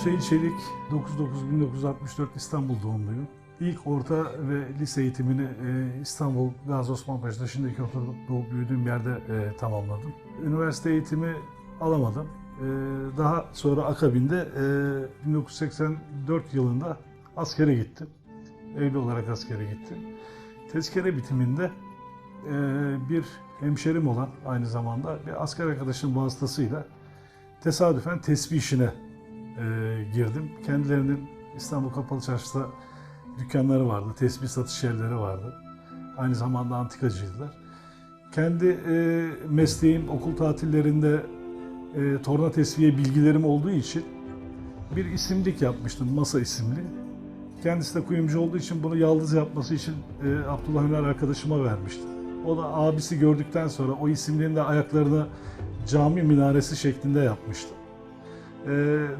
Hüseyin Çelik, 9-9-1964 İstanbul doğumluyum. İlk orta ve lise eğitimini e, İstanbul Gazi Osman Paşa'da şimdiki oturup doğup büyüdüğüm yerde e, tamamladım. Üniversite eğitimi alamadım. E, Daha sonra akabinde e, 1984 yılında askere gittim. Evli olarak askere gittim. Tezkere bitiminde bir hemşerim olan aynı zamanda bir asker arkadaşım vasıtasıyla tesadüfen tesbih işine girdim. Kendilerinin İstanbul Kapalı Çarşı'da dükkanları vardı, tesbih satış yerleri vardı. Aynı zamanda antikacıydılar. Kendi e, mesleğim okul tatillerinde e, torna tesviye bilgilerim olduğu için bir isimlik yapmıştım, Masa isimli. Kendisi de kuyumcu olduğu için bunu yaldız yapması için e, Abdullah Hüner arkadaşıma vermiştim. O da abisi gördükten sonra o isimliğin de ayaklarını cami minaresi şeklinde yapmıştı. Ee,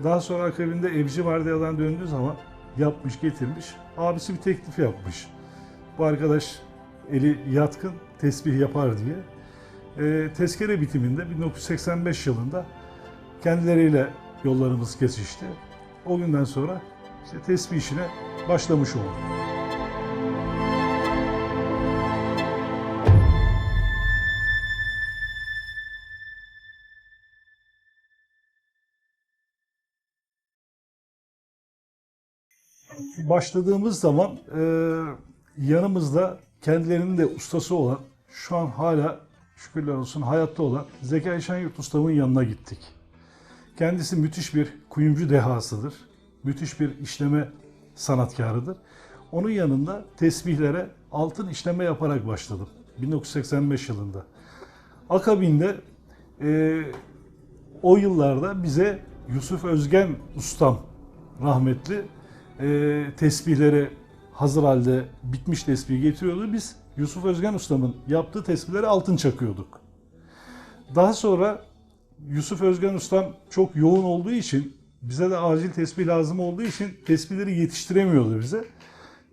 daha sonra akabinde evci vardiyadan döndüğü zaman yapmış getirmiş. Abisi bir teklif yapmış. Bu arkadaş eli yatkın tesbih yapar diye. Ee, tezkere bitiminde 1985 yılında kendileriyle yollarımız kesişti. O günden sonra işte tesbih işine başlamış oldum. Başladığımız zaman e, yanımızda kendilerinin de ustası olan, şu an hala şükürler olsun hayatta olan Zekai Şenyurt ustamın yanına gittik. Kendisi müthiş bir kuyumcu dehasıdır. Müthiş bir işleme sanatkarıdır. Onun yanında tesbihlere altın işleme yaparak başladım. 1985 yılında. Akabinde e, o yıllarda bize Yusuf Özgen ustam rahmetli e, tesbihleri hazır halde bitmiş tesbih getiriyordu. Biz Yusuf Özgen ustamın yaptığı tesbihlere altın çakıyorduk. Daha sonra Yusuf Özgen ustam çok yoğun olduğu için bize de acil tesbih lazım olduğu için tesbihleri yetiştiremiyordu bize.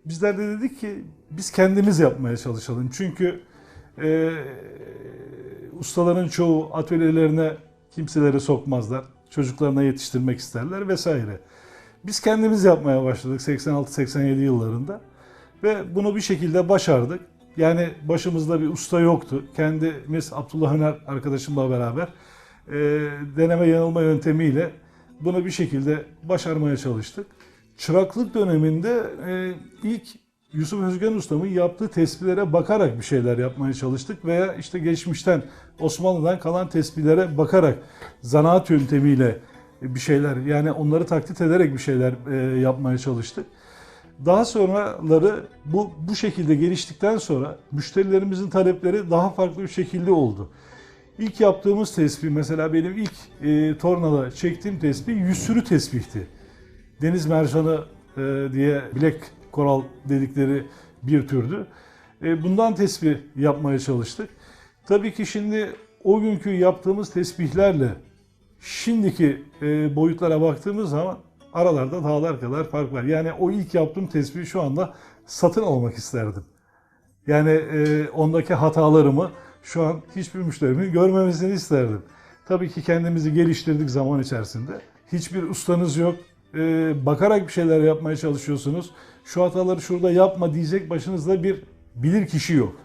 Bizler de dedik ki biz kendimiz yapmaya çalışalım. Çünkü e, ustaların çoğu atölyelerine kimseleri sokmazlar. Çocuklarına yetiştirmek isterler vesaire. Biz kendimiz yapmaya başladık 86-87 yıllarında ve bunu bir şekilde başardık. Yani başımızda bir usta yoktu. Kendimiz Abdullah Öner arkadaşımla beraber e, deneme yanılma yöntemiyle bunu bir şekilde başarmaya çalıştık. Çıraklık döneminde e, ilk Yusuf Özgen Ustam'ın yaptığı tespihlere bakarak bir şeyler yapmaya çalıştık veya işte geçmişten Osmanlı'dan kalan tespihlere bakarak zanaat yöntemiyle bir şeyler yani onları taklit ederek bir şeyler e, yapmaya çalıştık. Daha sonraları bu bu şekilde geliştikten sonra müşterilerimizin talepleri daha farklı bir şekilde oldu. İlk yaptığımız tespih mesela benim ilk e, tornada çektiğim tespih yüzsürü tespihti. Deniz mercanı e, diye bilek koral dedikleri bir türdü. E, bundan tespih yapmaya çalıştık. Tabii ki şimdi o günkü yaptığımız tesbihlerle şimdiki e, boyutlara baktığımız zaman aralarda dağlar kadar fark var. Yani o ilk yaptığım tespihi şu anda satın almak isterdim. Yani e, ondaki hatalarımı şu an hiçbir müşterimin görmemesini isterdim. Tabii ki kendimizi geliştirdik zaman içerisinde. Hiçbir ustanız yok. E, bakarak bir şeyler yapmaya çalışıyorsunuz. Şu hataları şurada yapma diyecek başınızda bir bilir kişi yok.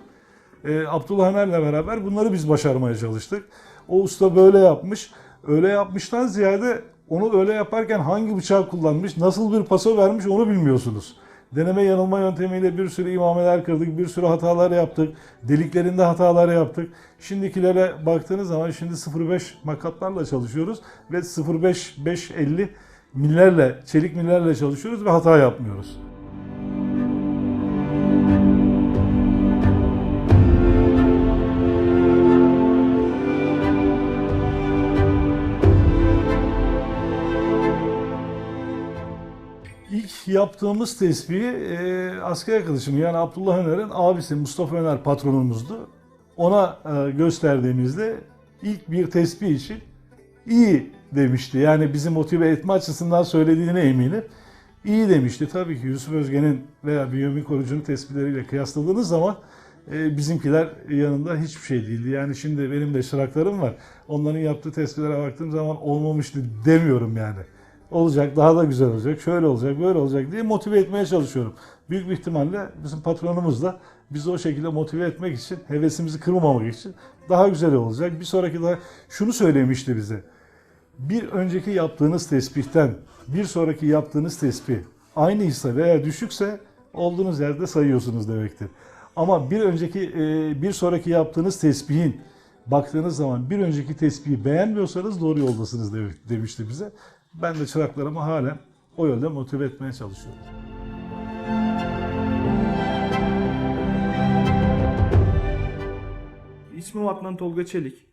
E, Abdullah Ömer'le beraber bunları biz başarmaya çalıştık. O usta böyle yapmış. Öyle yapmıştan ziyade onu öyle yaparken hangi bıçağı kullanmış, nasıl bir paso vermiş onu bilmiyorsunuz. Deneme yanılma yöntemiyle bir sürü imameler kırdık, bir sürü hatalar yaptık. Deliklerinde hatalar yaptık. Şimdikilere baktığınız zaman şimdi 0.5 makatlarla çalışıyoruz ve 0.5 550 millerle, çelik millerle çalışıyoruz ve hata yapmıyoruz. İlk yaptığımız tespihi e, asker arkadaşım yani Abdullah Öner'in abisi Mustafa Öner patronumuzdu. Ona e, gösterdiğimizde ilk bir tespih için iyi demişti. Yani bizi motive etme açısından söylediğine eminim. İyi demişti. Tabii ki Yusuf Özgen'in veya Bünyamin Korucu'nun tespihleriyle kıyasladığınız zaman e, bizimkiler yanında hiçbir şey değildi. Yani şimdi benim de çıraklarım var. Onların yaptığı tespihlere baktığım zaman olmamıştı demiyorum yani. Olacak, daha da güzel olacak, şöyle olacak, böyle olacak diye motive etmeye çalışıyorum. Büyük bir ihtimalle bizim patronumuz da bizi o şekilde motive etmek için, hevesimizi kırmamak için daha güzel olacak. Bir sonraki daha şunu söylemişti bize. Bir önceki yaptığınız tespihten bir sonraki yaptığınız tespih aynıysa veya düşükse olduğunuz yerde sayıyorsunuz demektir. Ama bir önceki e, bir sonraki yaptığınız tespihin baktığınız zaman bir önceki tespihi beğenmiyorsanız doğru yoldasınız de- demişti bize. Ben de çıraklarımı hala o yönde motive etmeye çalışıyorum. İsmim Adnan Tolga Çelik.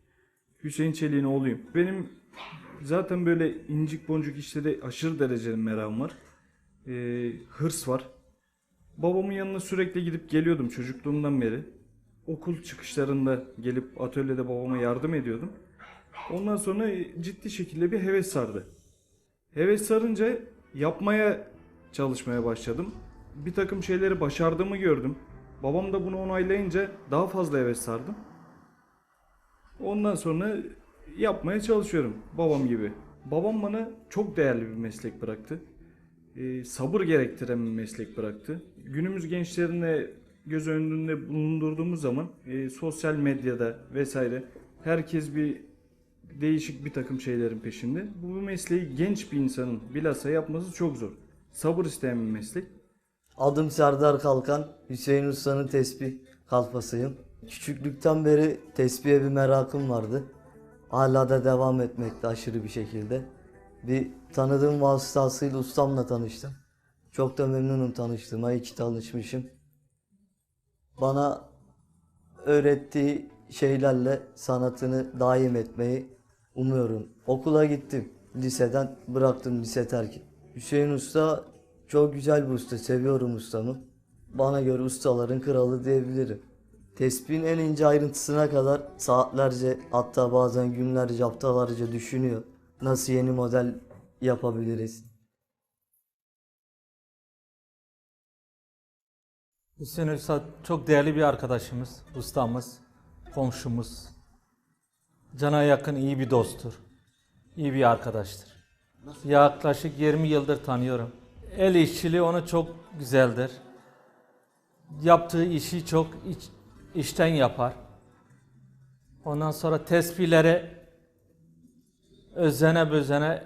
Hüseyin Çelik'in oğluyum. Benim zaten böyle incik boncuk işlere aşırı derecede merakım var. Ee, hırs var. Babamın yanına sürekli gidip geliyordum çocukluğumdan beri. Okul çıkışlarında gelip atölyede babama yardım ediyordum. Ondan sonra ciddi şekilde bir heves sardı. Heves sarınca yapmaya çalışmaya başladım. Bir takım şeyleri başardığımı gördüm. Babam da bunu onaylayınca daha fazla heves sardım. Ondan sonra yapmaya çalışıyorum babam gibi. Babam bana çok değerli bir meslek bıraktı. Ee, sabır gerektiren bir meslek bıraktı. Günümüz gençlerine göz önünde bulundurduğumuz zaman e, sosyal medyada vesaire herkes bir değişik bir takım şeylerin peşinde. Bu mesleği genç bir insanın bilhassa yapması çok zor. Sabır isteyen bir meslek. Adım Serdar Kalkan, Hüseyin Usta'nın tesbih kalfasıyım. Küçüklükten beri tesbihe bir merakım vardı. Hala da devam etmekte aşırı bir şekilde. Bir tanıdığım vasıtasıyla ustamla tanıştım. Çok da memnunum tanıştığıma, iyi tanışmışım. Bana öğrettiği şeylerle sanatını daim etmeyi umuyorum. Okula gittim. Liseden bıraktım lise terk. Hüseyin Usta çok güzel bir usta. Seviyorum ustamı. Bana göre ustaların kralı diyebilirim. Tespihin en ince ayrıntısına kadar saatlerce hatta bazen günlerce haftalarca düşünüyor. Nasıl yeni model yapabiliriz? Hüseyin Usta çok değerli bir arkadaşımız, ustamız, komşumuz. Cana yakın iyi bir dosttur. iyi bir arkadaştır. Yaklaşık 20 yıldır tanıyorum. El işçiliği onu çok güzeldir. Yaptığı işi çok iç, içten yapar. Ondan sonra tesbihleri özene bözene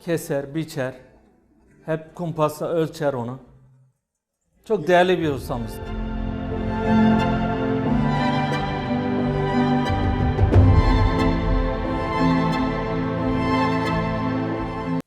keser, biçer. Hep kumpasla ölçer onu. Çok değerli bir ustamız.